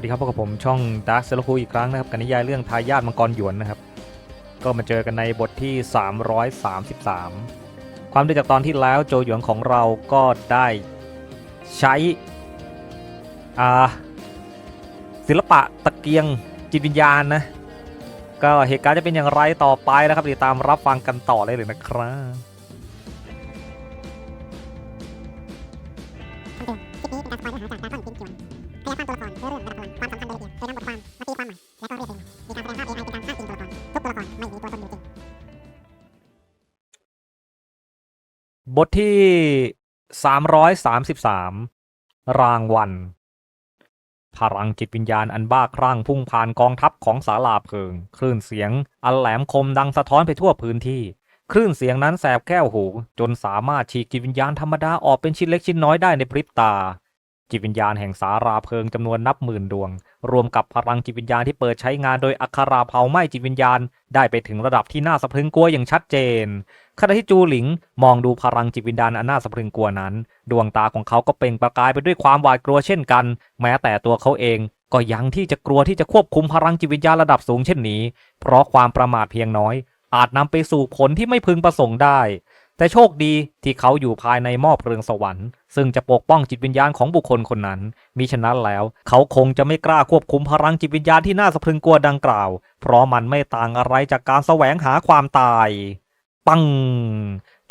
วัสดีครับพบกับผมช่อง Dark s e l คูอีกครั้งนะครับกับนิยายเรื่องทายาทมังกรหยวนนะครับ ก็มาเจอกันในบทที่ 333 ความดีจากตอนที่แล้วโจหยวนของเราก็ได้ใช้อ่าศิลปะตะเกียงจิตวิญญาณนะ ก็เหตุการณ์จะเป็นอย่างไรต่อไปนะครับติดตามรับฟังกันต่อเลยเลยนะครับ บทที่สามรางวัลพลังจิตวิญญาณอันบ้าคลั่งพุ่งผ่านกองทัพของสาลาเพลิง คลื่นเสียง อันแหลมคมดังสะท้อนไปทั่วพื้นที่ คลื่นเสียงนั้นแสบแก้วหู จนสามารถฉีกจิตวิญญาณธรรมดาออกเป็นชิ้นเล็กชิ้นน้อยได้ในพริบตา จิตวิญญาณแห่งสาราเพลิงจำนวนนับหมื่นดวง รวมกับพลังจิตวิญญาณที่เปิดใช้งานโดยอัคราเผาไหม้จิตวิญญาณ ได้ไปถึงระดับที่น่าสะพรึงกลัวอย่างชัดเจน ขณะที่จูหลิงมองดูพลังจิตวิญญาณอันน่าสะพรึงกลัวนั้น ดวงตาของเขาก็เปล่งประกายไปด้วยความหวาดกลัวเช่นกัน แม้แต่ตัวเขาเองก็ยังที่จะกลัวที่จะควบคุมพลังจิตวิญญาณระดับสูงเช่นนี้ เพราะความประมาทเพียงน้อย อาจนำไปสู่ผลที่ไม่พึงประสงค์ได้ แต่โชคดีที่เขาอยู่ภายในหม้อเพลิงสวรรค์ ซึ่งจะปกป้องจิตวิญญาณของบุคคลคนนั้น มิฉะนั้นแล้ว เขาคงจะไม่กล้าควบคุมพลังจิตวิญญาณที่น่าสะพรึงกลัวดังกล่าว เพราะมันไม่ต่างอะไรจากการแสวงหาความตาย ปัง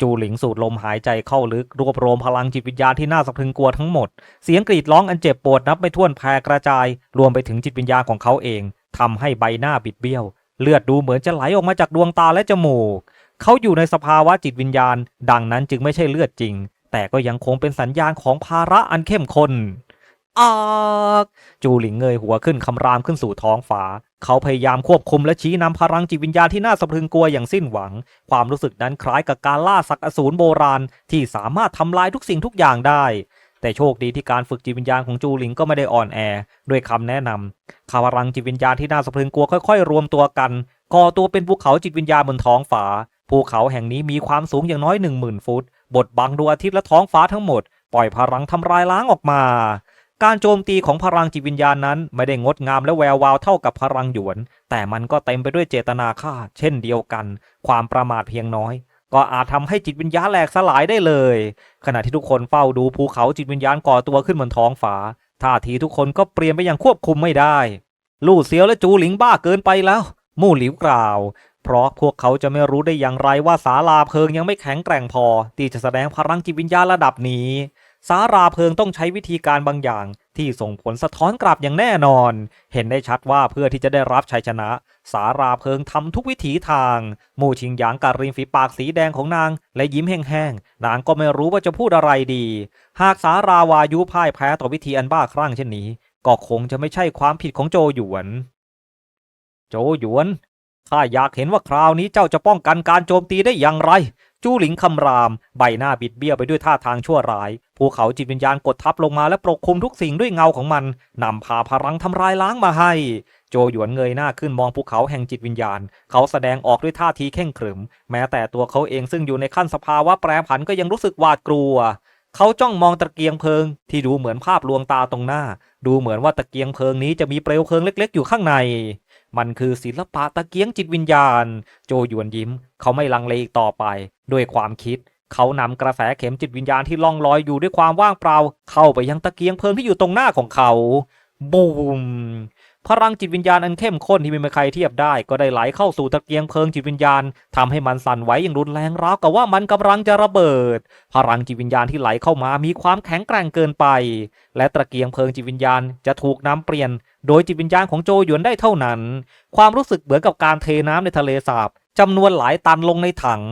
จูหลิงสูดลมหายใจเข้าลึกรวบรวมพลังจิตวิญญาณที่น่าสะพรึงกลัวทั้งหมด เสียงกรีดร้องอันเจ็บปวดนับไม่ถ้วนแผ่กระจาย รวมไปถึงจิตวิญญาณของเขาเองทำให้ใบหน้าบิดเบี้ยว เลือดดูเหมือนจะไหลออกมาจากดวงตาและจมูก เขาอยู่ในสภาวะจิตวิญญาณ ดังนั้นจึงไม่ใช่เลือดจริง แต่ก็ยังคงเป็นสัญญาณของภาระอันเข้มข้นอากจูหลิงเงยหัวขึ้นคำรามขึ้นสู่ท้องฟ้า เขาพยายามควบคุมและชี้นำพลังจิตวิญญาณที่น่าสะพรึงกลัวอย่างสิ้นหวัง ความรู้สึกนั้นคล้ายกับการล่าสักอสูรโบราณ ที่สามารถทำลายทุกสิ่งทุกอย่างได้ แต่โชคดีที่การฝึกจิตวิญญาณของจูหลิงก็ไม่ได้อ่อนแอ ด้วยคำแนะนำพลังจิตวิญญาณที่น่าสะพรึงกลัวค่อย ๆ รวมตัวกันก่อตัวเป็นภูเขาจิตวิญญาณบนท้องฟ้า ภูเขาแห่งนี้มีความสูงอย่างน้อยหนึ่งหมื่นฟุต บดบังดวงอาทิตย์และท้องฟ้าทั้งหมด ปล่อยพลังทำลายล้างออกมา การโจมตีของพลังจิตวิญญาณนั้น ไม่ได้งดงามและแวววาวเท่ากับพลังหยวน แต่มันก็เต็มไปด้วยเจตนาฆ่า เช่นเดียวกัน ความประมาทเพียงน้อย ก็อาจทำให้จิตวิญญาณแหลกสลายได้เลย ขณะที่ทุกคนเฝ้าดูภูเขาจิตวิญญาณก่อตัวขึ้นบนท้องฟ้าท่าทีทุกคนก็เปลี่ยนไปอย่างควบคุมไม่ได้ ลู่เซียวและจูหลิงบ้าเกินไปแล้ว มู่หลิวกล่าว เพราะพวกเขาจะไม่รู้ได้อย่างไรว่าสาลาเพลิงยังไม่แข็งแกร่งพอ ที่จะแสดงพลังจิตวิญญาณระดับนี้ สาราเพลิงต้องใช้วิธีการบางอย่าง ที่ส่งผลสะท้อนกลับอย่างแน่นอน เห็นได้ชัดว่าเพื่อที่จะได้รับชัยชนะ สาราเพลิงทำทุกวิถีทาง มู่ชิงหยางกัดริมฝีปากสีแดงของนาง และยิ้มแห้งๆนางก็ไม่รู้ว่าจะพูดอะไรดี หากสาราวายุพ่ายแพ้ต่อวิธีอันบ้าคลั่งเช่นนี้ ก็คงจะไม่ใช่ความผิดของโจหยวน โจหยวน ข้าอยากเห็นว่าคราวนี้เจ้าจะป้องกันการโจมตีได้อย่างไร จูหลิงคำราม ใบหน้าบิดเบี้ยวไปด้วยท่าทางชั่วร้าย ภูเขาจิตวิญญาณกดทับลงมาและปกคลุมทุกสิ่งด้วยเงาของมันนำพาพลังทำลายล้างมาให้ โจหยวนเงยหน้าขึ้นมองภูเขาแห่งจิตวิญญาณ เขาแสดงออกด้วยท่าทีเข่งขรึม แม้แต่ตัวเขาเองซึ่งอยู่ในขั้นสภาวะแปรผันก็ยังรู้สึกหวาดกลัวเขาจ้องมองตะเกียงเพลิง ที่ดูเหมือนภาพลวงตาตรงหน้า ดูเหมือนว่าตะเกียงเพลิงนี้จะมีเปลวเพลิงเล็ก ๆ อยู่ข้างใน มันคือศิลปะตะเกียงจิตวิญญาณ โจหยวนยิ้ม เขาไม่ลังเลอีกต่อไป ด้วยความคิด เขานำกระแสเข็มจิตวิญญาณที่ล่องลอยอยู่ด้วยความว่างเปล่า เข้าไปยังตะเกียงเพลิงที่อยู่ตรงหน้าของเขา บูม พลังจิตวิญญาณอันเข้มข้นที่ไม่มีใครเทียบได้ ก็ได้ไหลเข้าสู่ตะเกียงเพลิงจิตวิญญาณทำให้มันสั่นไหวอย่างรุนแรงราวกับว่ามันกำลังจะระเบิด พลังจิตวิญญาณที่ไหลเข้ามามีความแข็งแกร่งเกินไป และตะเกียงเพลิงจิตวิญญาณจะถูกน้ำเปลี่ยน โดยจิตวิญญาณของโจหยวนได้เท่านั้น ความรู้สึกเหมือนกับการเทน้ำในทะเลสาบ จำนวนหลายตันลงในถัง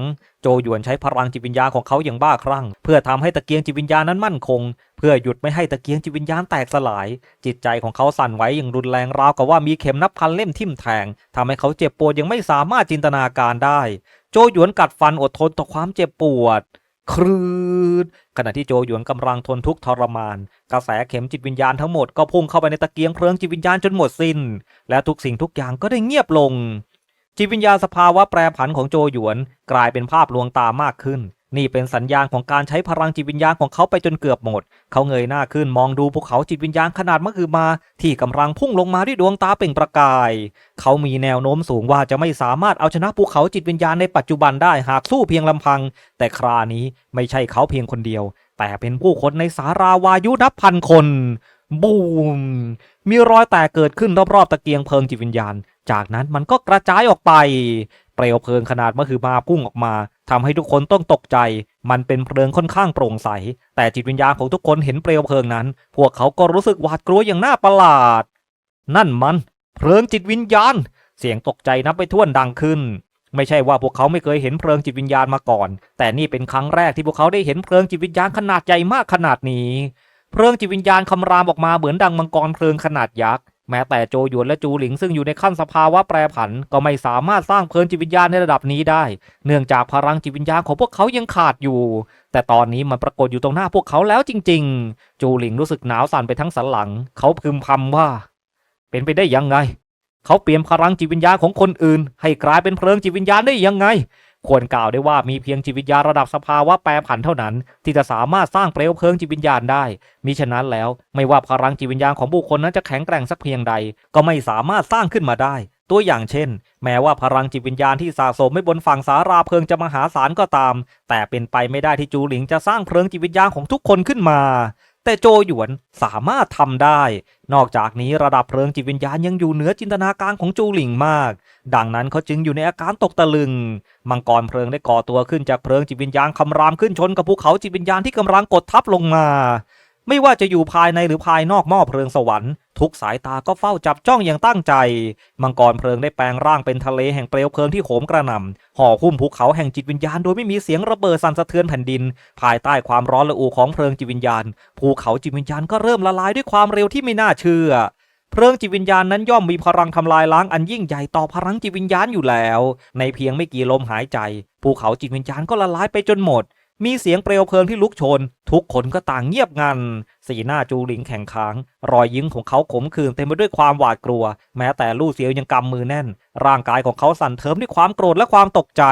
โจหยวนใช้พลังจิตวิญญาณของเขาอย่างบ้าคลั่ง เพื่อทำให้ตะเกียงจิตวิญญาณนั้นมั่นคง เพื่อหยุดไม่ให้ตะเกียงจิตวิญญาณแตกสลาย จิตใจของเขาสั่นไหวอย่างรุนแรงราวกับว่ามีเข็มนับพันเล่มทิ่มแทงทำให้เขาเจ็บปวดยังไม่สามารถจินตนาการได้ โจหยวนกัดฟันอดทนต่อความเจ็บปวดครืดขณะที่โจหยวนกำลังทนทุกข์ทรมาน กระแสเข็มจิตวิญญาณทั้งหมดก็พุ่งเข้าไปในตะเกียงเพลิงจิตวิญญาณจนหมดสิ้น และทุกสิ่งทุกอย่างก็ได้เงียบลง จิตวิญญาณสภาวะแปรผันของโจหยวน กลายเป็นภาพลวงตามากขึ้น นี่เป็นสัญญาณของการใช้พลังจิตวิญญาณของเขาไปจนเกือบหมด เขาเงยหน้าขึ้นมองดูภูเขาจิตวิญญาณขนาดมหึมา ที่กำลังพุ่งลงมาด้วยดวงตาเปล่งประกาย เขามีแนวโน้มสูงว่าจะไม่สามารถเอาชนะภูเขาจิตวิญญาณในปัจจุบันได้หากสู้เพียงลำพัง แต่ครานี้ไม่ใช่เขาเพียงคนเดียว แต่เป็นผู้คนในสาราวายุนับพันคน บูม มีรอยแตกเกิดขึ้นรอบๆตะเกียงเพลิงจิตวิญญาณ จากนั้นมันก็กระจายออกไป เปลวเพลิงขนาดมหึมาพุ่งออกมาทำให้ทุกคนต้องตกใจ มันเป็นเพลิงค่อนข้างโปร่งใส แต่จิตวิญญาณของทุกคนเห็นเปลวเพลิงนั้น พวกเขาก็รู้สึกหวาดกลัวอย่างน่าประหลาด นั่นมัน เพลิงจิตวิญญาณ เสียงตกใจนับไปท่วนดังขึ้นไม่ใช่ว่าพวกเขาไม่เคยเห็นเพลิงจิตวิญญาณมาก่อน แต่นี่เป็นครั้งแรกที่พวกเขาได้เห็นเพลิงจิตวิญญาณขนาดใหญ่มากขนาดนี้ เพลิงจิตวิญญาณคำรามออกมาเหมือนดังมังกรเพลิงขนาดยักษ์แม้แต่โจหยวนและจูหลิงซึ่งอยู่ในขั้นสภาวะแปรผัน ก็ไม่สามารถสร้างเพลิงจิตวิญญาณในระดับนี้ได้ เนื่องจากพลังจิตวิญญาณของพวกเขายังขาดอยู่ แต่ตอนนี้มันปรากฏอยู่ตรงหน้าพวกเขาแล้วจริง ๆ จูหลิงรู้สึกหนาวสั่นไปทั้งสันหลัง เขาพึมพำว่า เป็นไปได้ยังไง เขาเปลี่ยนพลังจิตวิญญาณของคนอื่น ให้กลายเป็นเพลิงจิตวิญญาณได้ยังไง ควรกล่าวได้ว่ามีเพียงจิตวิญญาณระดับสภาวะแปรผันเท่านั้น ที่จะสามารถสร้างเปลวเพลิงจิตวิญญาณได้มิฉะนั้นแล้วไม่ว่าพลังจิตวิญญาณของบุคคลนั้นจะแข็งแกร่งสักเพียงใด ก็ไม่สามารถสร้างขึ้นมาได้ ตัวอย่างเช่น แม้ว่าพลังจิตวิญญาณที่สะสมไม่บนฝั่งสาราเพลิงจะมหาศาลก็ตาม แต่เป็นไปไม่ได้ที่จูหลิงจะสร้างเพลิงจิตวิญญาณของทุกคนขึ้นมา แต่โจหยวนสามารถทำได้ นอกจากนี้ระดับเพลิงจิตวิญญาณยังอยู่เหนือจินตนาการของจูหลิงมาก ดังนั้นเขาจึงอยู่ในอาการตกตะลึง มังกรเพลิงได้ก่อตัวขึ้นจากเพลิงจิตวิญญาณคำรามขึ้นชนกับภูเขาจิตวิญญาณที่กำลังกดทับลงมา ไม่ว่าจะอยู่ภายในหรือภายนอกหม้อเพลิงสวรรค์ ทุกสายตาก็เฝ้าจับจ้องอย่างตั้งใจ มังกรเพลิงได้แปลงร่างเป็นทะเลแห่งเปลวเพลิงที่โหมกระหน่ำห่อหุ้มภูเขาแห่งจิตวิญญาณโดยไม่มีเสียงระเบิดสั่นสะเทือนแผ่นดิน ภายใต้ความร้อนระอุของเพลิงจิตวิญญาณ ภูเขาจิตวิญญาณก็เริ่มละลายด้วยความเร็วที่ไม่น่าเชื่อเพลิงจิตวิญญาณนั้นย่อมมีพลังทำลายล้างอันยิ่งใหญ่ต่อพลังจิตวิญญาณอยู่แล้ว ในเพียงไม่กี่ลมหายใจ ภูเขาจิตวิญญาณก็ละลายไปจนหมด มีเสียงเปลวเพลิงที่ลุกโชน ทุกคนก็ต่างเงียบงัน สีหน้าจูหลิงแข็งค้าง รอยยิ้มของเขาขมขื่นเต็มไปด้วยความหวาดกลัว แม้แต่ลู่เสียวยังกำมือแน่น ร่างกายของเขาสั่นเทิมด้วยความโกรธและความตกใจ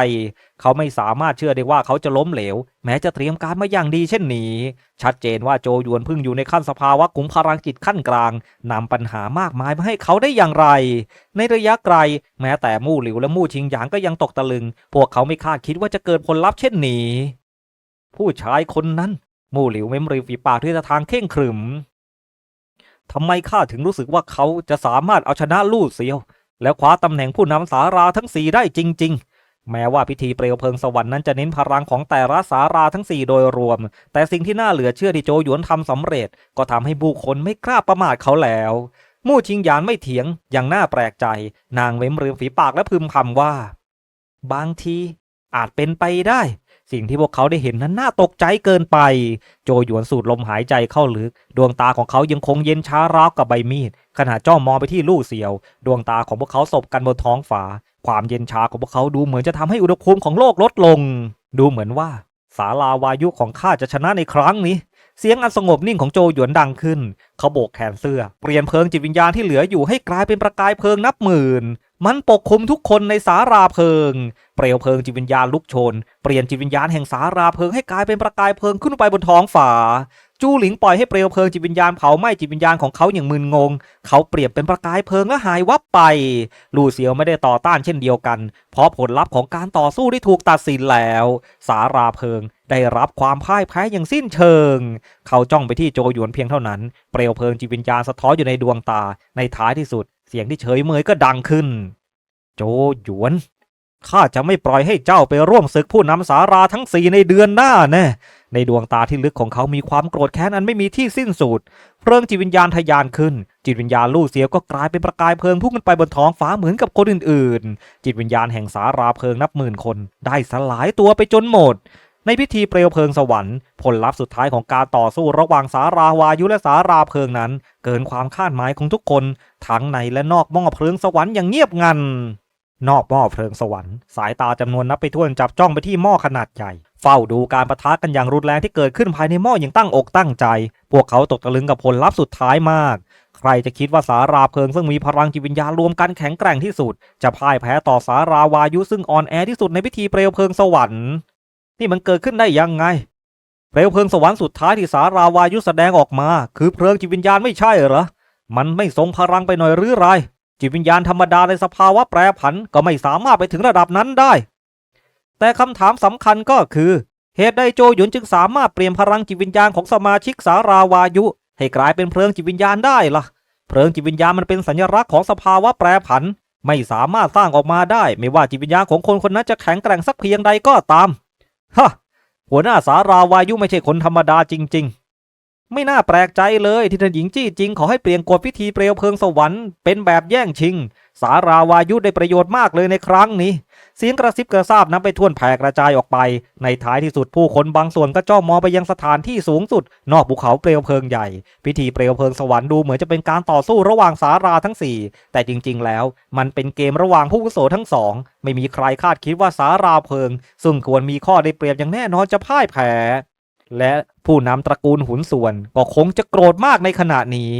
เขาไม่สามารถเชื่อได้ว่าเขาจะล้มเหลว แม้จะเตรียมการมาอย่างดีเช่นนี้ ชัดเจนว่าโจยวนพิ่งอยู่ในขั้นสภาวะกุมพลังจิตขั้นกลางนำปัญหามากมายมาให้เขาได้อย่างไร ในระยะไกล แม้แต่มู่หลิวและมู่ชิงหยางก็ยังตกตะลึง พวกเขาไม่คาดคิดว่าจะเกิดผลลัพธ์เช่นนี้ ผู้ชายคนนั้น มู่หลิวเม้มริมฝีปากด้วยท่าทางเข่งขรึมทำไมข้าถึงรู้สึกว่าเขาจะสามารถเอาชนะลู่เซียว แล้วคว้าตำแหน่งผู้นำสาราทั้งสี่ได้จริง ๆแม้ว่าพิธีเปลวเพลิงสวรรค์นั้นจะเน้นพลังของแต่ละสาราทั้งสี่โดยรวม แต่สิ่งที่น่าเหลือเชื่อที่โจหยวนทำสำเร็จ ก็ทำให้บุคคลไม่กล้าประมาทเขาแล้ว มู่ชิงหยานไม่เถียง อย่างน่าแปลกใจ นางเว้มริมฝีปากและพึมพำว่า บางทีอาจเป็นไปได้ สิ่งที่พวกเขาได้เห็นนั้นน่าตกใจเกินไป โจหยวนสูดลมหายใจเข้าลึก ดวงตาของเขายังคงเย็นช้าราวกับใบมีด ขณะจ้องมองไปที่ลู่เสียว ดวงตาของพวกเขาสบกันบนท้องฟ้า ความเย็นชาของพวกเขาดูเหมือนจะทำให้อุณหภูมิของโลกลดลง ดูเหมือนว่าสาลาวายุของข้าจะชนะในครั้งนี้ เสียงอันสงบนิ่งของโจหยวนดังขึ้น เขาโบกแขนเสื้อ เปลี่ยนเพลิงจิตวิญญาณที่เหลืออยู่ให้กลายเป็นประกายเพลิงนับหมื่น มันปกคลุมทุกคนในสาราเพลิง เปลวเพลิงจิตวิญญาณลุกโชน เปลี่ยนจิตวิญญาณแห่งสาราเพลิงให้กลายเป็นประกายเพลิงขึ้นไปบนท้องฟ้าจูหลิงปล่อยให้เปลวเพลิงจิตวิญญาณเผาไหม้จิตวิญญาณของเขาอย่างมึนงง เขาเปรียบเป็นประกายเพลิงและหายวับไป ลูเซียวไม่ได้ต่อต้านเช่นเดียวกัน เพราะผลลัพธ์ของการต่อสู้ได้ถูกตัดสินแล้ว สาราเพลิงได้รับความพ่ายแพ้อย่างสิ้นเชิง เขาจ้องไปที่โจหยวนเพียงเท่านั้น เปลวเพลิงจิตวิญญาณสะท้อนอยู่ในดวงตา ในท้ายที่สุด เสียงที่เฉยเมยก็ดังขึ้น โจหยวน ข้าจะไม่ปล่อยให้เจ้าไปร่วมศึกผู้นำสาราทั้งสี่ในเดือนหน้าแน่ ในดวงตาที่ลึกของเขามีความโกรธแค้นอันไม่มีที่สิ้นสุด เพลิงจิตวิญญาณทะยานขึ้น จิตวิญญาณลู่เสียวก็กลายเป็นประกายเพลิงพุ่งขึ้นไปบนท้องฟ้าเหมือนกับคนอื่นๆ จิตวิญญาณแห่งสาราเพลิงนับหมื่นคน ได้สลายตัวไปจนหมด ในพิธีเปลวเพลิงสวรรค์ผลลัพธ์สุดท้ายของการต่อสู้ระหว่างสาราวายุและสาราเพลิงนั้น เกินความคาดหมายของทุกคน ทั้งในและนอกหม้อเพลิงสวรรค์อย่างเงียบงัน นอกหม้อเพลิงสวรรค์สายตาจำนวนนับไปถ้วนจับจ้องไปที่หม้อขนาดใหญ่เฝ้าดูการประทะกันอย่างรุนแรงที่เกิดขึ้นภายในหม้ออย่างตั้งอกตั้งใจ พวกเขาตกตะลึงกับผลลัพธ์สุดท้ายมาก ใครจะคิดว่าสาราเพลิงซึ่งมีพลังจิตวิญญาณรวมกันแข็งแกร่งที่สุด จะพ่ายแพ้ต่อสาราวายุซึ่งอ่อนแอที่สุดในพิธีเปลวเพลิงสวรรค์ นี่มันเกิดขึ้นได้ยังไง เปลวเพลิงสวรรค์สุดท้ายที่สาราวายุแสดงออกมา คือเพลิงจิตวิญญาณไม่ใช่เหรอ มันไม่ทรงพลังไปหน่อยหรือไร จิตวิญญาณธรรมดาในสภาวะแปรผันก็ไม่สามารถไปถึงระดับนั้นได้ แต่คำถามสำคัญก็คือ เหตุใดโจหยุนจึงสามารถเปลี่ยนพลังจิตวิญญาณของสมาชิกสาราวายุ ให้กลายเป็นเพลิงจิตวิญญาณได้ล่ะ เพลิงจิตวิญญาณมันเป็นสัญลักษณ์ของสภาวะแปรผัน ไม่สามารถสร้างออกมาได้ ไม่ว่าจิตวิญญาณของคนคนนั้นจะแข็งแกร่งสักเพียงใดก็ตาม ฮะหัวหน้าสาราวายุไม่ใช่คนธรรมดาจริง ๆ ไม่น่าแปลกใจเลยที่ท่านหญิงจี้จริงขอให้เปลี่ยนกฎพิธีเปลวเพลิงสวรรค์เป็นแบบแย่งชิง สาราวายุได้ประโยชน์มากเลยในครั้งนี้ เสียงกระซิบกระซาบนั้นไปทั่วแผ่กระจายออกไป ในท้ายที่สุดผู้คนบางส่วนก็จ้องมองไปยังสถานที่สูงสุด นอกภูเขาเปลวเพลิงใหญ่ พิธีเปลวเพลิงสวรรค์ดูเหมือนจะเป็นการต่อสู้ระหว่างสาราทั้งสี่แต่จริง ๆ แล้ว มันเป็นเกมระหว่างผู้อาวุโสทั้งสองไม่มีใครคาดคิดว่าสาราเพลิง ซึ่งควรมีข้อได้เปรียบอย่างแน่นอนจะพ่ายแพ้ และผู้นำตระกูลหุนส่วนก็คงจะโกรธมากในขณะนี้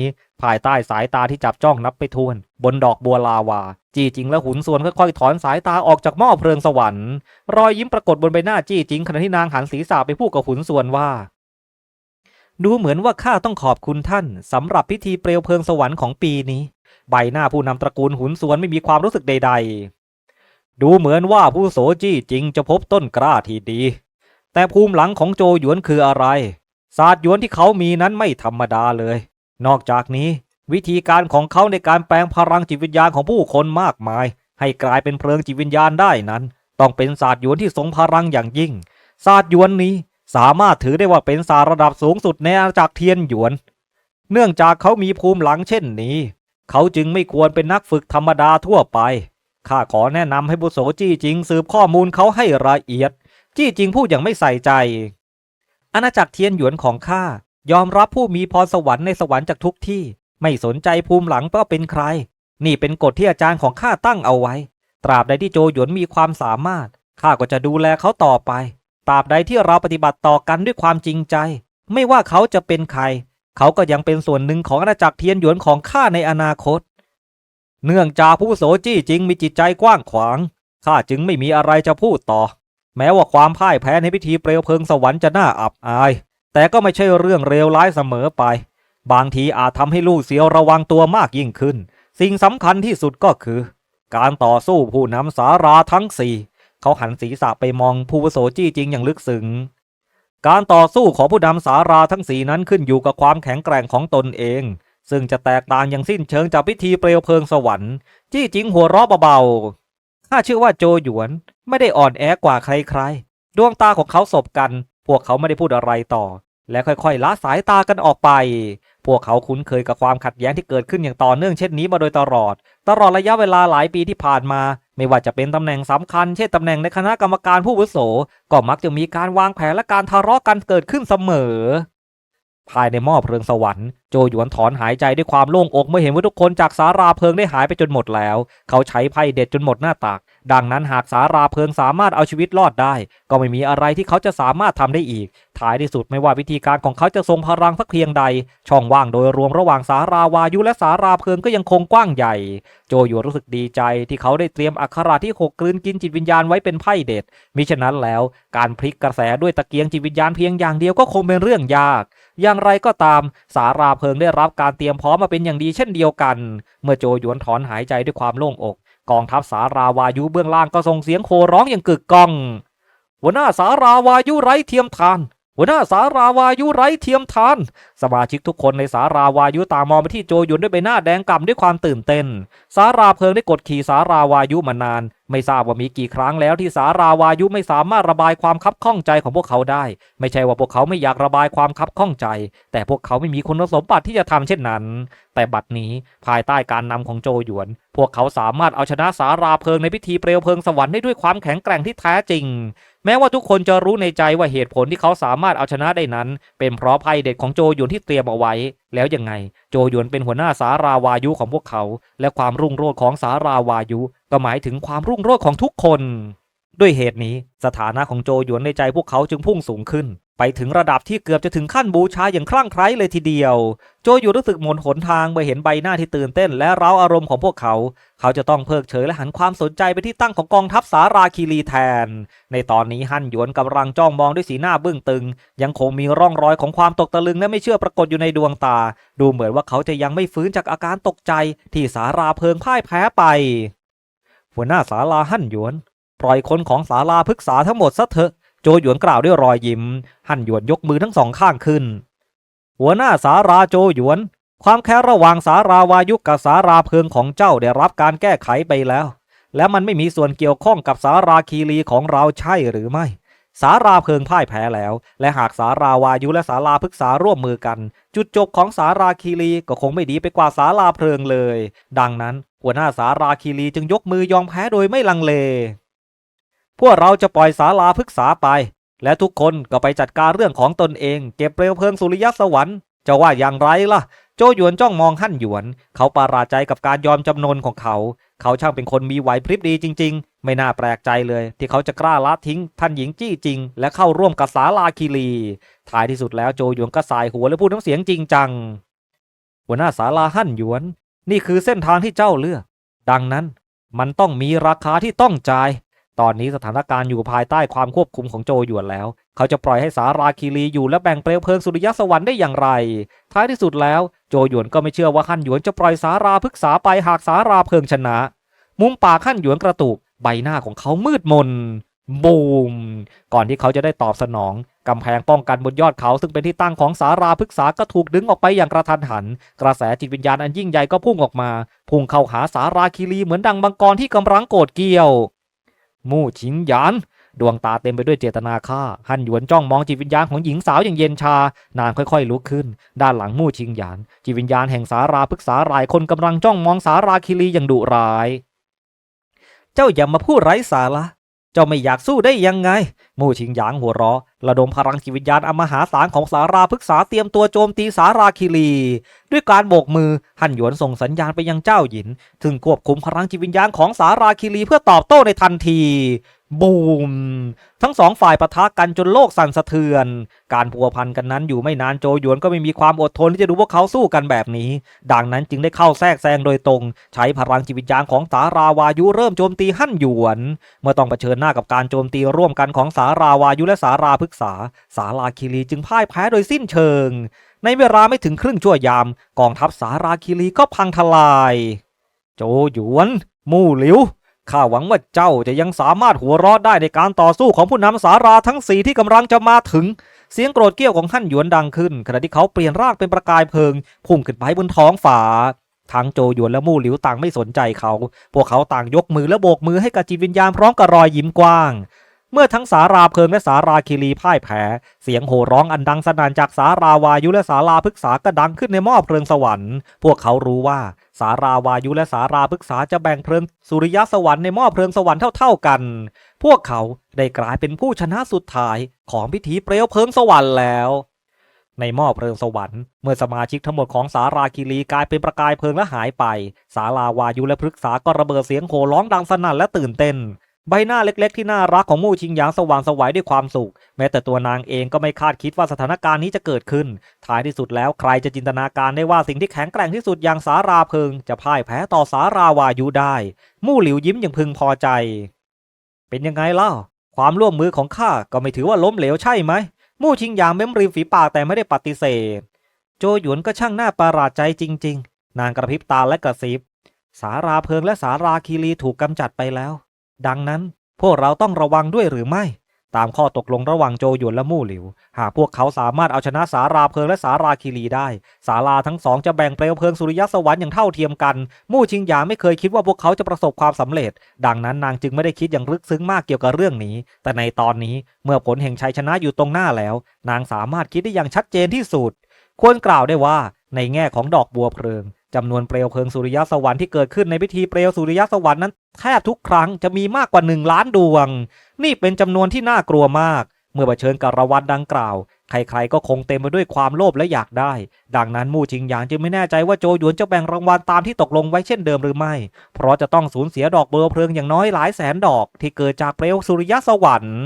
ภายใต้สายตาที่จับจ้องนับไปทวน บนดอกบัวลาวา จี้จริงและหุนส่วนค่อยๆถอนสายตาออกจากหม้อเพลิงสวรรค์รอยยิ้มปรากฏบนใบหน้าจี้จริงขณะที่นางหันศีรษะไปพูดกับหุนส่วนว่าดูเหมือนว่าข้าต้องขอบคุณท่านสำหรับพิธีเปลวเพลิงสวรรค์ของปีนี้ ใบหน้าผู้นำตระกูลหุนส่วนไม่มีความรู้สึกใด ๆ ดูเหมือนว่าผู้โสจี้จริงจะพบต้นกล้าที่ดี แต่ภูมิหลังของโจหยวนคืออะไร ศาสตร์หยวนที่เขามีนั้นไม่ธรรมดาเลย นอกจากนี้ วิธีการของเขาในการแปลงพลังจิตวิญญาณของผู้คนมากมาย ให้กลายเป็นเพลิงจิตวิญญาณได้นั้น ต้องเป็นศาสตร์หยวนที่ทรงพลังอย่างยิ่ง ศาสตร์หยวนนี้สามารถถือได้ว่าเป็นศาสตร์ระดับสูงสุดในอาณาจักรเทียนหยวน เนื่องจากเขามีภูมิหลังเช่นนี้ เขาจึงไม่ควรเป็นนักฝึกธรรมดาทั่วไปข้าขอแนะนำให้บุโสจี้จริงสืบข้อมูลเขาให้ละเอียด จี้จริงพูดอย่างไม่ใส่ใจ อาณาจักรเทียนหยวนของข้ายอมรับผู้มีพรสวรรค์ในสวรรค์จากทุกที่ ไม่สนใจภูมิหลังว่าเป็นใคร นี่เป็นกฎที่อาจารย์ของข้าตั้งเอาไว้ ตราบใดที่โจหยวนมีความสามารถข้าก็จะดูแลเขาต่อไป ตราบใดที่เราปฏิบัติต่อกันด้วยความจริงใจ ไม่ว่าเขาจะเป็นใคร เขาก็ยังเป็นส่วนหนึ่งของอาณาจักรเทียนหยวนของข้าในอนาคต เนื่องจากผู้โสจี้จริงมีจิตใจกว้างขวางข้าจึงไม่มีอะไรจะพูดต่อ แม้ว่าความพ่ายแพ้ในพิธีเปลวเพลิงสวรรค์จะน่าอับอาย แต่ก็ไม่ใช่เรื่องเลวร้ายเสมอไป บางทีอาจทำให้ลูกเสียวระวังตัวมากยิ่งขึ้น สิ่งสำคัญที่สุดก็คือ การต่อสู้ผู้นำสาราทั้งสี่เขาหันศีรษะไปมองผู้วโสจี้จริงอย่างลึกซึ้งการต่อสู้ของผู้นำสาราทั้งสีนั้นขึ้นอยู่กับความแข็งแกร่งของตนเอง ซึ่งจะแตกต่างอย่างสิ้นเชิงจากพิธีเปลวเพลิงสวรรค์ จี้จริงหัวเราะเบาๆ ข้าเชื่อว่าโจหยวนไม่ได้อ่อนแอกว่าใครๆ ดวงตาของเขาสบกัน พวกเขาไม่ได้พูดอะไรต่อ และค่อยๆละสายตากันออกไป พวกเขาคุ้นเคยกับความขัดแย้งที่เกิดขึ้นอย่างต่อเนื่องเช่นนี้มาโดยตลอด ตลอดระยะเวลาหลายปีที่ผ่านมา ไม่ว่าจะเป็นตำแหน่งสำคัญ เช่นตำแหน่งในคณะกรรมการผู้วุโส ก็มักจะมีการวางแผนและการทะเลาะกันเกิดขึ้นเสมอ ภายในหม้อเพลิงสวรรค์โจหยวนถอนหายใจด้วยความโล่งอกเมื่อเห็นว่าทุกคนจากสาราเพลิงได้หายไปจนหมดแล้ว เขาใช้ไพ่เด็ดจนหมดหน้าตัก ดังนั้นหากสาราเพลิงสามารถเอาชีวิตรอดได้ ก็ไม่มีอะไรที่เขาจะสามารถทำได้อีก ท้ายที่สุดไม่ว่าวิธีการของเขาจะทรงพลังสักเพียงใด ช่องว่างโดยรวมระหว่างสาราวายุและสาราเพลิงก็ยังคงกว้างใหญ่ โจหยวนรู้สึกดีใจที่เขาได้เตรียมอักขระที่หกกลืนกินจิตวิญญาณไว้เป็นไพ่เด็ดมิฉะนั้นแล้ว การพลิกกระแสด้วยตะเกียงจิตวิญญาณเพียงอย่างเดียวก็คงเป็นเรื่องยาก อย่างไรก็ตามสาราเพลิงได้รับการเตรียมพร้อมมาเป็นอย่างดีเช่นเดียวกัน เมื่อโจหยวนถอนหายใจด้วยความโล่งอก กองทัพสาราวายุเบื้องล่างก็ส่งเสียงโห่ร้องอย่างกึกก้อง หัวหน้าสาราวายุไร้เทียมทาน หัวหน้าสาราวายุไร้เทียมทาน สมาชิกทุกคนในสาราวายุต่างมองไปที่โจยวนด้วยใบหน้าแดงก่ำด้วยความตื่นเต้น สาราเพลิงได้กดขี่สาราวายุมานาน ไม่ทราบว่ามีกี่ครั้งแล้วที่สาราวายุไม่สามารถระบายความคับข้องใจของพวกเขาได้ ไม่ใช่ว่าพวกเขาไม่อยากระบายความคับข้องใจ แต่พวกเขาไม่มีคุณสมบัติที่จะทำเช่นนั้น แต่บัดนี้ภายใต้การนำของโจหยวน พวกเขาสามารถเอาชนะสาราเพลิงในพิธีเปลวเพลิงสวรรค์ได้ด้วยความแข็งแกร่งที่แท้จริง แม้ว่าทุกคนจะรู้ในใจว่าเหตุผลที่เขาสามารถเอาชนะได้นั้น เป็นเพราะไพ่เด็ดของโจหยวนที่เตรียมเอาไว้ แล้วยังไง โจหยวนเป็นหัวหน้าสาราวายุของพวกเขา และความรุ่งโรจน์ของสาราวายุ ก็หมายถึงความรุ่งโรจน์ของทุกคน ด้วยเหตุนี้สถานะของโจหยวนในใจพวกเขาจึงพุ่งสูงขึ้น ไปถึงระดับที่เกือบจะถึงขั้นบูชาอย่างคลั่งไคล้เลยทีเดียว โจหยวนรู้สึกหมนหนทางเมื่อเห็นใบหน้าที่ตื่นเต้นและเร้าอารมณ์ของพวกเขา เขาจะต้องเพิกเฉยและหันความสนใจไปที่ตั้งของกองทัพสาราคีรีแทน ในตอนนี้ฮั่นหยวนกำลังจ้องมองด้วยสีหน้าบึ้งตึง ยังคงมีร่องรอยของความตกตะลึงและไม่เชื่อปรากฏอยู่ในดวงตา ดูเหมือนว่าเขาจะยังไม่ฟื้นจากอาการตกใจที่สาราเพลิงพ่ายแพ้ไป หัวหน้าศาลาฮั่นหยวน ปล่อยคนของศาลาพฤกษาทั้งหมดซะเถอะ โจหยวนกล่าวด้วยรอยยิ้มฮั่นหยวนยกมือทั้งสองข้างขึ้น หัวหน้าสาราโจหยวน ความแค้นระหว่างสาราวายุกับสาราเพิงของเจ้าได้รับการแก้ไขไปแล้ว และมันไม่มีส่วนเกี่ยวข้องกับสาราคีรีของเราใช่หรือไม่ สาราเพิงพ่ายแพ้แล้ว และหากสาราวายุและสาราพฤกษาร่วมมือกัน จุดจบของสาราคีรีก็คงไม่ดีไปกว่าสาราเพลิงเลย ดังนั้นหัวหน้าสาราคีรีจึงยกมือยอมแพ้โดยไม่ลังเล พวกเราจะปล่อยสาราพฤกษาไป และทุกคนก็ไปจัดการเรื่องของตนเอง เก็บเปลวเพลิงสุริยสวรรค์จะว่าอย่างไรล่ะ โจหยวนจ้องมองหั่นหยวน เขาปราใจกับการยอมจำนนของเขา เขาช่างเป็นคนมีไหวพริบดีจริง ๆ ไม่น่าแปลกใจเลย ที่เขาจะกล้าละทิ้งท่านหญิงจี้จริง และเข้าร่วมกับสาลาคีรี ท้ายที่สุดแล้วโจหยวนก็สายหัวและพูดน้ำเสียงจริงจัง หัวหน้าศาลาหั่นหยวน นี่คือเส้นทางที่เจ้าเลือก ดังนั้นมันต้องมีราคาที่ต้องจ่าย ตอนนี้สถานการณ์อยู่ภายใต้ความควบคุมของโจหยวนแล้ว เขาจะปล่อยให้สาราคีรีอยู่และแบ่งเปลวเพลิงสุริยสวรรค์ได้อย่างไร ท้ายที่สุดแล้วโจหยวนก็ไม่เชื่อว่าขั้นหยวนจะปล่อยสาราพฤกษาไปหากสาราเพลิงชนะ มุมปากขั้นหยวนกระตุกใบหน้าของเขามืดมนบูม ก่อนที่เขาจะได้ตอบสนอง กำแพงป้องกันบนยอดเขาซึ่งเป็นที่ตั้งของสาราพฤกษาก็ถูกดึงออกไปอย่างกระทันหัน กระแสจิตวิญญาณอันยิ่งใหญ่ก็พุ่งออกมา พุ่งเข้าหาสาราคีรีเหมือนดังมังกรที่กำลังโกรธเกรี้ยว มู่ชิงหยานดวงตาเต็มไปด้วยเจตนาฆ่า ฮั่นหยวนจ้องมองจิตวิญญาณของหญิงสาวอย่างเย็นชา นางค่อยๆลุกขึ้น ด้านหลังมู่ชิงหยาน จิตวิญญาณแห่งสาราพฤกษาหลายคนกำลังจ้องมองสาราคิรีอย่างดุร้าย เจ้าอย่ามาพูดไร้สาระ เจ้าไม่อยากสู้ได้ยังไง มู่ชิงหยางหัวเราะระดมพลังจิตวิญญาณอมหาศาลของสาราพฤกษาเตรียมตัวโจมตีสาราคิรี ด้วยการโบกมือหันหยวนส่งสัญญาณไปยังเจ้าหญินถึงควบคุมพลังจิตวิญญาณของสาราคิรีเพื่อตอบโต้ในทันที บูม ทั้งสองฝ่ายปะทะกันจนโลกสั่นสะเทือน การพัวพันกันนั้นอยู่ไม่นานโจหยวนก็ไม่มีความอดทนที่จะดูพวกเขาสู้กันแบบนี้ ดังนั้นจึงได้เข้าแทรกแซงโดยตรง ใช้พลังจิตวิญญาณของสาราวายุเริ่มโจมตีหั่นหยวน เมื่อต้องเผชิญหน้ากับการโจมตีร่วมกันของสาราวายุและสาราพฤกษา สาราคิรีจึงพ่ายแพ้โดยสิ้นเชิง ในเวลาไม่ถึงครึ่งชั่วยาม กองทัพสาราคิรีก็พังทลาย โจหยวน มู่หลิว ข้าหวังว่าเจ้าจะยังสามารถหัวเราะได้ในการต่อสู้ของผู้นำสาราทั้งสี่ที่กำลังจะมาถึง เสียงโกรธเกี้ยวของฮั่นหยวนดังขึ้น ขณะที่เขาเปลี่ยนร่างเป็นประกายเพลิง พุ่งขึ้นไปบนท้องฟ้าทั้งโจหยวนและมู่หลิวต่างไม่สนใจเขา พวกเขาต่างยกมือและโบกมือให้กับจิตวิญญาณพร้อมกับรอยยิ้มกว้าง เมื่อทั้งสาราเพลิงและสาราคิรีพ่ายแพ้ เสียงโห่ร้องอันดังสนั่นจากสาราวายุและสาราพฤกษาก็ดังขึ้นในหม้อเพลิงสวรรค์ พวกเขารู้ว่าสาราวายุและสาราพฤกษาจะแบ่งเพลิงสุริยสวรรค์ในหม้อเพลิงสวรรค์เท่าๆกัน พวกเขาได้กลายเป็นผู้ชนะสุดท้ายของพิธีเปลวเพลิงสวรรค์แล้วในหม้อเพลิงสวรรค์เมื่อสมาชิกทั้งหมดของสาราคิรีกลายเป็นประกายเพลิงและหายไป สาราวายุและพฤกษาก็ระเบิดเสียงโห่ร้องดังสนั่นและตื่นเต้น ใบหน้าเล็กๆที่น่ารักของมู่ชิงหยางสว่างสวัยด้วยความสุข แม้แต่ตัวนางเองก็ไม่คาดคิดว่าสถานการณ์นี้จะเกิดขึ้น ท้ายที่สุดแล้วใครจะจินตนาการได้ว่าสิ่งที่แข็งแกร่งที่สุดอย่างสาราเพิง จะพ่ายแพ้ต่อสาราวายุได้ มู่หลิวยิ้มอย่างพึงพอใจ เป็นยังไงเล่า ความร่วมมือของข้าก็ไม่ถือว่าล้มเหลวใช่ไหม มู่ชิงหยางเม้มริมฝีปากแต่ไม่ได้ปฏิเสธ โจหยวนก็ช่างหน่าประหลาดใจจริง ๆ นางกระพริบตาและกระซิบ สาราเพิงและสาราคีรีถูกกำจัดไปแล้ว ดังนั้นพวกเราต้องระวังด้วยหรือไม่ ตามข้อตกลงระหว่างโจหยวนและมู่หลิว หากพวกเขาสามารถเอาชนะสาราเพลิงและสาราคีรีได้ สาราทั้งสองจะแบ่งเปลวเพลิงสุริยสวรรค์อย่างเท่าเทียมกัน มู่ชิงหยางไม่เคยคิดว่าพวกเขาจะประสบความสำเร็จ ดังนั้นนางจึงไม่ได้คิดอย่างลึกซึ้งมากเกี่ยวกับเรื่องนี้ แต่ในตอนนี้เมื่อผลแห่งชัยชนะอยู่ตรงหน้าแล้ว นางสามารถคิดได้อย่างชัดเจนที่สุด ควรกล่าวได้ว่าในแง่ของดอกบัวเพลิง จำนวนเปลวเพลิงสุริยสวรรค์ที่เกิดขึ้นในพิธีเปลวสุริยสวรรค์นั้นแทบทุกครั้งจะมีมากกว่าหนึ่งล้านดวง นี่เป็นจำนวนที่น่ากลัวมาก เมื่อเผชิญกับรวัลดังกล่าว ใครๆก็คงเต็มไปด้วยความโลภและอยากได้ ดังนั้นมู่ชิงหยางจึงไม่แน่ใจว่าโจหยวนจะแบ่งรางวัลตามที่ตกลงไว้เช่นเดิมหรือไม่ เพราะจะต้องสูญเสียดอกเบลเพลิงอย่างน้อยหลายแสนดอกที่เกิดจากเปลวสุริยะสวรรค์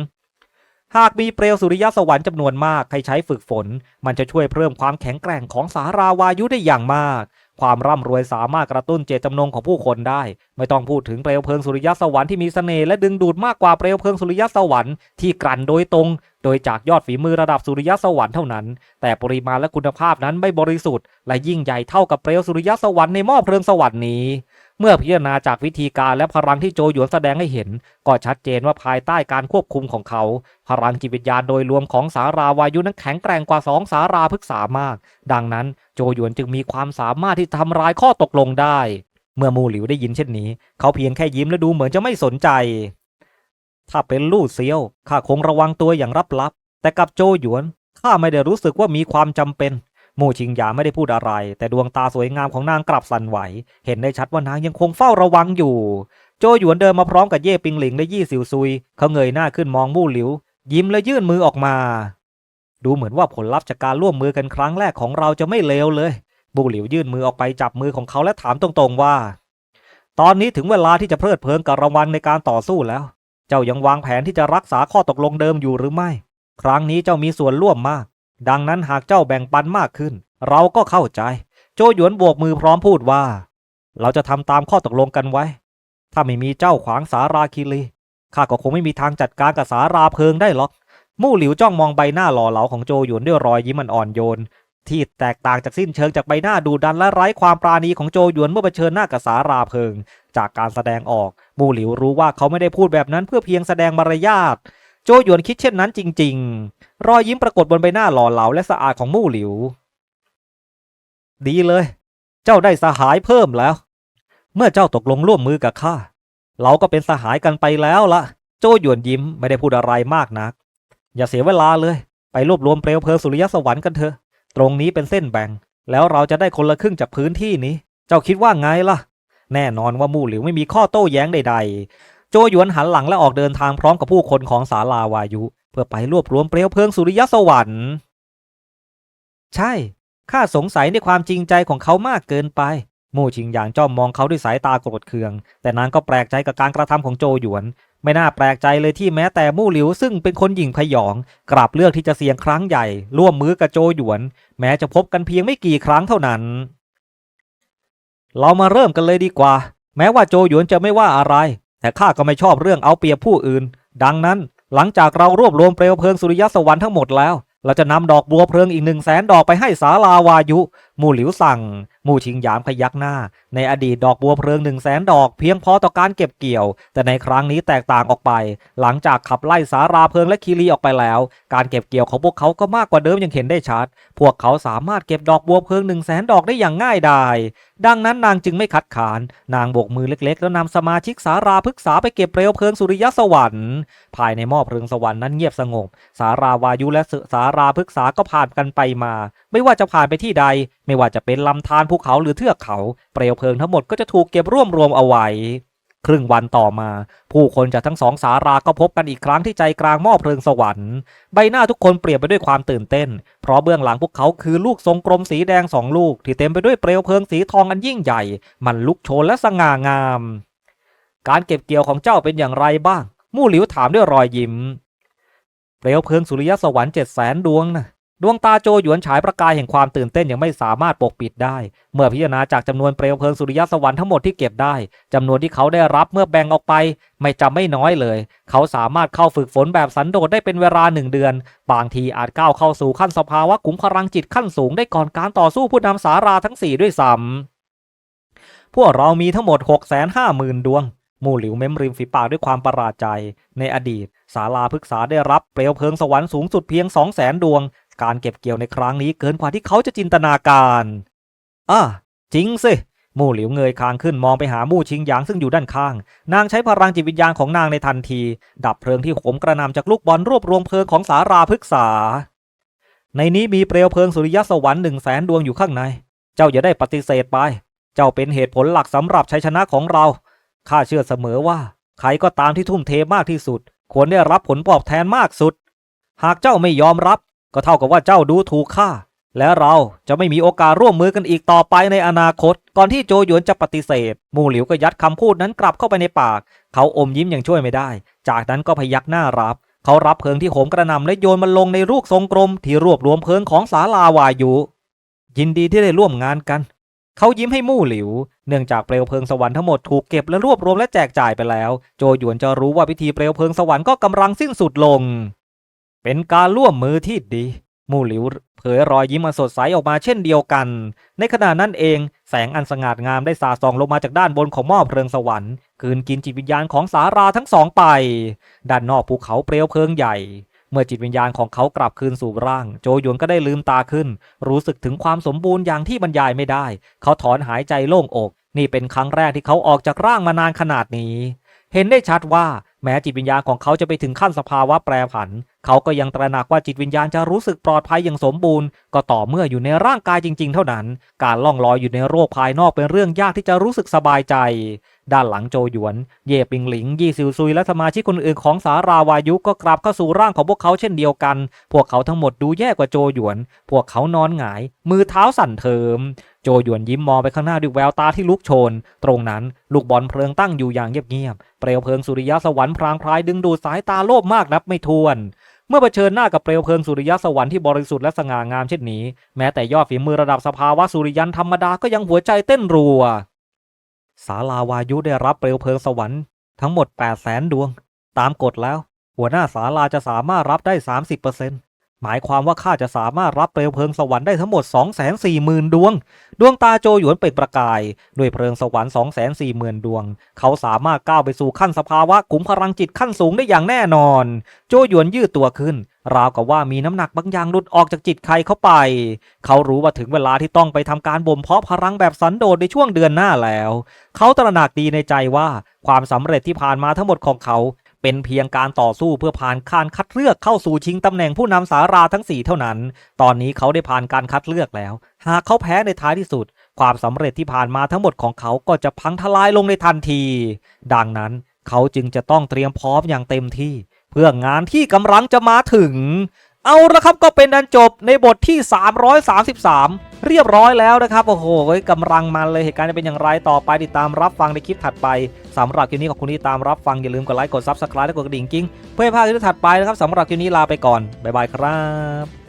หากมีเปลวสุริยะสวรรค์จำนวนมากให้ใช้ฝึกฝน มันจะช่วยเพิ่มความแข็งแกร่งของสาราวายุได้อย่างมาก ความร่ำรวยสามารถกระตุ้นเจตจำนงของผู้คนได้ ไม่ต้องพูดถึงเปลวเพลิงสุริยะสวรรค์ที่มีเสน่ห์และดึงดูดมากกว่าเปลวเพลิงสุริยะสวรรค์ที่กลั่นโดยตรง โดยจากยอดฝีมือระดับสุริยะสวรรค์เท่านั้น แต่ปริมาณและคุณภาพนั้นไม่บริสุทธิ์และยิ่งใหญ่เท่ากับเปลวสุริยะสวรรค์ในหม้อเพลิงสวรรค์นี้ เมื่อพิจารณาจากวิธีการและพลังที่โจหยวนแสดงให้เห็น ก็ชัดเจนว่าภายใต้การควบคุมของเขา พลังจิตวิญญาณโดยรวมของสาราวายุนั้นแข็งแกร่งกว่าสองสาราพฤกษามาก ดังนั้นโจหยวนจึงมีความสามารถที่ทำลายข้อตกลงได้ เมื่อมูหลิวได้ยินเช่นนี้ เขาเพียงแค่ยิ้มและดูเหมือนจะไม่สนใจ ถ้าเป็นลู่เซียวข้าคงระวังตัวอย่างลับๆแต่กับโจหยวนข้าไม่ได้รู้สึกว่ามีความจำเป็น มู่ชิงหยาไม่ได้พูดอะไร แต่ดวงตาสวยงามของนางกลับสั่นไหว เห็นได้ชัดว่านางยังคงเฝ้าระวังอยู่ โจหยวนเดินมาพร้อมกับเย่ปิงหลิงและยี่สิวซุย เขาเงยหน้าขึ้นมองมู่หลิว ยิ้มและยื่นมือออกมา ดูเหมือนว่าผลลัพธ์จากการร่วมมือกันครั้งแรกของเราจะไม่เลวเลยบูหลิวยื่นมือออกไปจับมือของเขาและถามตรงๆว่า ตอนนี้ถึงเวลาที่จะเพลิดเพลินกับรางวัลในการต่อสู้แล้ว เจ้ายังวางแผนที่จะรักษาข้อตกลงเดิมอยู่หรือไม่ ครั้งนี้เจ้ามีส่วนร่วมมาก ดังนั้นหากเจ้าแบ่งปันมากขึ้น เราก็เข้าใจ โจหยวนโบกมือพร้อมพูดว่า เราจะทำตามข้อตกลงกันไว้ ถ้าไม่มีเจ้าขวางสาราคิรีข้าก็คงไม่มีทางจัดการกับสาราเพลิงได้หรอกมู่หลิวจ้องมองใบหน้าหล่อเหลาของโจหยวนด้วยรอยยิ้มอันอ่อนโยน ที่แตกต่างจากสิ้นเชิงจากใบหน้าดูดันและไร้ความปราณีของโจหยวนเมื่อเผชิญหน้ากับสาราเพลิง จากการแสดงออกมู่หลิวรู้ว่าเขาไม่ได้พูดแบบนั้นเพื่อเพียงแสดงมารยาท โจหยวนคิดเช่นนั้นจริง ๆ รอยยิ้มปรากฏบนใบหน้าหล่อเหลาและสะอาดของมู่หลิว ดีเลย เจ้าได้สหายเพิ่มแล้ว เมื่อเจ้าตกลงร่วมมือกับข้า เราก็เป็นสหายกันไปแล้วละโจหยวนยิ้มไม่ได้พูดอะไรมากนัก อย่าเสียเวลาเลย ไปรวบรวมเปลวเพลิงสุริยสวรรค์กันเถอะ ตรงนี้เป็นเส้นแบ่ง แล้วเราจะได้คนละครึ่งจากพื้นที่นี้ เจ้าคิดว่าไงล่ะ แน่นอนว่ามู่หลิวไม่มีข้อโต้แย้งใด ๆ โจหยวนหันหลังและออกเดินทางพร้อมกับผู้คนของศาลาวายุ เพื่อไปรวบรวมเปลวเพลิงสุริยสวรรค์ ใช่ ข้าสงสัยในความจริงใจของเขามากเกินไปมู่ชิงหยางจ้องมองเขาด้วยสายตาโกรธเคือง แต่นางก็แปลกใจกับการกระทำของโจหยวน ไม่น่าแปลกใจเลยที่แม้แต่มู่หลิวซึ่งเป็นคนหยิ่งพยอง กลับเลือกที่จะเสี่ยงครั้งใหญ่ ร่วมมือกับโจหยวน แม้จะพบกันเพียงไม่กี่ครั้งเท่านั้น เรามาเริ่มกันเลยดีกว่า แม้ว่าโจหยวนจะไม่ว่าอะไร แต่ข้าก็ไม่ชอบเรื่องเอาเปรียบผู้อื่น ดังนั้นหลังจากเรารวบรวมเปลวเพลิงสุริยะสวรรค์ทั้งหมดแล้ว เราจะนำดอกบัวเพลิงอีกหนึ่งแสนดอกไปให้สาลาวายุหมู่หลิวสั่ง หมู่ชิงหยามพยักหน้า ในอดีตดอกบัวเพลิงหนึ่งแสนดอกเพียงพอต่อการเก็บเกี่ยว แต่ในครั้งนี้แตกต่างออกไป หลังจากขับไล่สาราเพลิงและคีรีออกไปแล้ว การเก็บเกี่ยวของพวกเขาก็มากกว่าเดิมย่างเห็นได้ชัด พวกเขาสามารถเก็บดอกบัวเพลิงหนึ่งแสนดอกได้อย่างง่ายดาย ดังนั้นนางจึงไม่ขัดขาน นางโบกมือเล็กๆ แล้วนำสมาชิกสาราพฤกษาไปเก็บเปลวเพลิงสุริยสวรรค์ ภายในหม้อเพลิงสวรรค์นั้นเงียบสงบ สาราวายุและสาราพฤกษาก็ผ่านกันไปมา ไม่ว่าจะผ่านไปที่ใดไม่ว่าจะเป็นลำธารภูเขาหรือเทือกเขา เปลวเพลิงทั้งหมดก็จะถูกเก็บรวบรวมเอาไว้ ครึ่งวันต่อมา ผู้คนจากทั้งสองสาราก็พบกันอีกครั้งที่ใจกลางหม้อเพลิงสวรรค์ ใบหน้าทุกคนเปลี่ยนไปด้วยความตื่นเต้น เพราะเบื้องหลังพวกเขาคือลูกทรงกลมสีแดงสองลูก ที่เต็มไปด้วยเปลวเพลิงสีทองอันยิ่งใหญ่ มันลุกโชนและสง่างาม การเก็บเกี่ยวของเจ้าเป็นอย่างไรบ้าง มู่หลิวถามด้วยรอยยิ้มเปลวเพลิงสุริยสวรรค์เจ็ดแสนดวงนะ ดวงตาโจหยวนฉายประกายแห่งความตื่นเต้นยังไม่สามารถปกปิดได้ เมื่อพิจารณาจากจำนวนเปลวเพลิงสุริยสวรรค์ทั้งหมดที่เก็บได้จำนวนที่เขาได้รับเมื่อแบ่งออกไป ไม่จำไม่น้อยเลย เขาสามารถเข้าฝึกฝนแบบสันโดษได้เป็นเวลาหนึ่งเดือน บางทีอาจก้าวเข้าสู่ขั้นสภาวะขุมพลังจิตขั้นสูงได้ก่อนการต่อสู้ผู้นำสาราทั้งสี่ด้วยซ้ำพวกเรามีทั้งหมด6กแสนห้าหมื่นดวงมู่หลิวเม้มริมฝีปากด้วยความประหลาดใจ ในอดีต ศาลาพฤกษาได้รับเปลวเพลิงสวรรค์สูงสุดเพียง 2 0 0แสนดวง การเก็บเกี่ยวในครั้งนี้เกินกว่าที่เขาจะจินตนาการอะจริงสิมู่หลิวเงยคางขึ้นมองไปหามู่ชิงหยางซึ่งอยู่ด้านข้าง นางใช้พลังจิตวิญญาณของนางในทันที ดับเพลิงที่โหมกระนำจากลูกบอลรวบรวมเพลิงของสาราพฤกษา ในนี้มีเปลวเพลิงสุริยสวรรค์หนึ่งแสนดวงอยู่ข้างใน เจ้าอย่าได้ปฏิเสธไป เจ้าเป็นเหตุผลหลักสำหรับชัยชนะของเราข้าเชื่อเสมอว่า ใครก็ตามที่ทุ่มเทมากที่สุด ควรได้รับผลตอบแทนมากสุด หากเจ้าไม่ยอมรับ ก็เท่ากับว่าเจ้าดูถูกข้าและเราจะไม่มีโอกาสร่วมมือกันอีกต่อไปในอนาคต ก่อนที่โจหยวนจะปฏิเสธ มู่หลิวก็ยัดคำพูดนั้นกลับเข้าไปในปาก เขาอมยิ้มอย่างช่วยไม่ได้ จากนั้นก็พยักหน้ารับ เขารับเพลิงที่โหมกระหน่ำและโยนมันลงในรูปทรงกลม ที่รวบรวมเพลิงของศาลาวายุ ยินดีที่ได้ร่วมงานกัน เขายิ้มให้มู่หลิว เนื่องจากเปลวเพลิงสวรรค์ทั้งหมดถูกเก็บและรวบรวมและแจกจ่ายไปแล้ว โจหยวนจะรู้ว่าพิธีเปลวเพลิงสวรรค์ก็กำลังสิ้นสุดลง เป็นการร่วมมือที่ดี มู่หลิวเผยรอยยิ้มอันสดใสออกมาเช่นเดียวกัน ในขณะนั้นเองแสงอันสง่างามได้สาดส่องลงมาจากด้านบนของหม้อเพลิงสวรรค์กลืนกินจิตวิญญาณของสาราทั้งสองไป ด้านนอกภูเขาเปลวเพลิงใหญ่ เมื่อจิตวิญญาณของเขากลับคืนสู่ร่าง โจหยวนก็ได้ลืมตาขึ้น รู้สึกถึงความสมบูรณ์อย่างที่บรรยายไม่ได้ เขาถอนหายใจโล่งอก นี่เป็นครั้งแรกที่เขาออกจากร่างมานานขนาดนี้ เห็นได้ชัดว่าแม้จิตวิญญาณของเขาจะไปถึงขั้นสภาวะแปรผัน เขาก็ยังตระหนักว่าจิตวิญญาณจะรู้สึกปลอดภัยอย่างสมบูรณ์ ก็ต่อเมื่ออยู่ในร่างกายจริง ๆ เท่านั้น การล่องลอยอยู่ในโรคภายนอกเป็นเรื่องยากที่จะรู้สึกสบายใจ ด้านหลังโจหยวน เย่ปิงหลิง ยี่ซิวซุยและสมาชิกคนอื่นของสาราวายุก็กลับเข้าสู่ร่างของพวกเขาเช่นเดียวกัน พวกเขาทั้งหมดดูแย่กว่าโจหยวน พวกเขานอนหงาย มือเท้าสั่นเทิมโจหยวนยิ้มมองไปข้างหน้าด้วยแววตาที่ลุกโชน ตรงนั้นลูกบอลเพลิงตั้งอยู่อย่างเงียบๆเปลวเพลิงสุริยะสวรรค์พรางพรายดึงดูดสายตาโลภมากนับไม่ถ้วน เมื่อเผชิญหน้ากับเปลวเพลิงสุริยะสวรรค์ที่บริสุทธิ์และสง่างามเช่นนี้ แม้แต่ยอดฝีมือระดับสภาวะสุริยันธรรมดาก็ยังหัวใจเต้นรัว สาลาวายุได้รับเปลวเพลิงสวรรค์ทั้งหมด8 0 0แสนดวง ตามกฎแล้ว หัวหน้าศาลาจะสามารถรับได้ 30% หมายความว่าข้าจะสามารถรับเปลวเพลิงสวรรค์ได้ทั้งหมด 240,000 ดวง ดวงตาโจหยวนเปล่งประกาย ด้วยเพลิงสวรรค์ 240,000 ดวง เขาสามารถก้าวไปสู่ขั้นสภาวะขุมพลังจิตขั้นสูงได้อย่างแน่นอน โจหยวนยืดตัวขึ้น ราวกับว่ามีน้ำหนักบางอย่างหลุดออกจากจิตใครเข้าไป เขารู้ว่าถึงเวลาที่ต้องไปทำการบ่มเพาะพลังแบบสันโดษในช่วงเดือนหน้าแล้ว เขาตระหนักดีในใจว่าความสำเร็จที่ผ่านมาทั้งหมดของเขา เป็นเพียงการต่อสู้เพื่อผ่านการคัดเลือกเข้าสู่ชิงตำแหน่งผู้นำสาราทั้งสี่เท่านั้น ตอนนี้เขาได้ผ่านการคัดเลือกแล้ว หากเขาแพ้ในท้ายที่สุด ความสำเร็จที่ผ่านมาทั้งหมดของเขาก็จะพังทลายลงในทันที ดังนั้นเขาจึงจะต้องเตรียมพร้อมอย่างเต็มที่ เพื่องานที่กำลังจะมาถึง เอาละครับก็เป็นอันจบในบทที่ 333 เรียบร้อยแล้วนะครับ โอ้โหกำลังมันเลยเหตุการณ์จะเป็นอย่างไรต่อไปติดตามรับฟังในคลิปถัดไปสำหรับคลิปนี้ขอบคุณที่ตามรับฟังอย่าลืมกดไลค์กดซับสไครต์และกดกระดิ่งกิ้งเพื่อให้พลาดคลิปถัดไปนะครับสำหรับคลิปนี้ลาไปก่อนบ๊ายบายครับ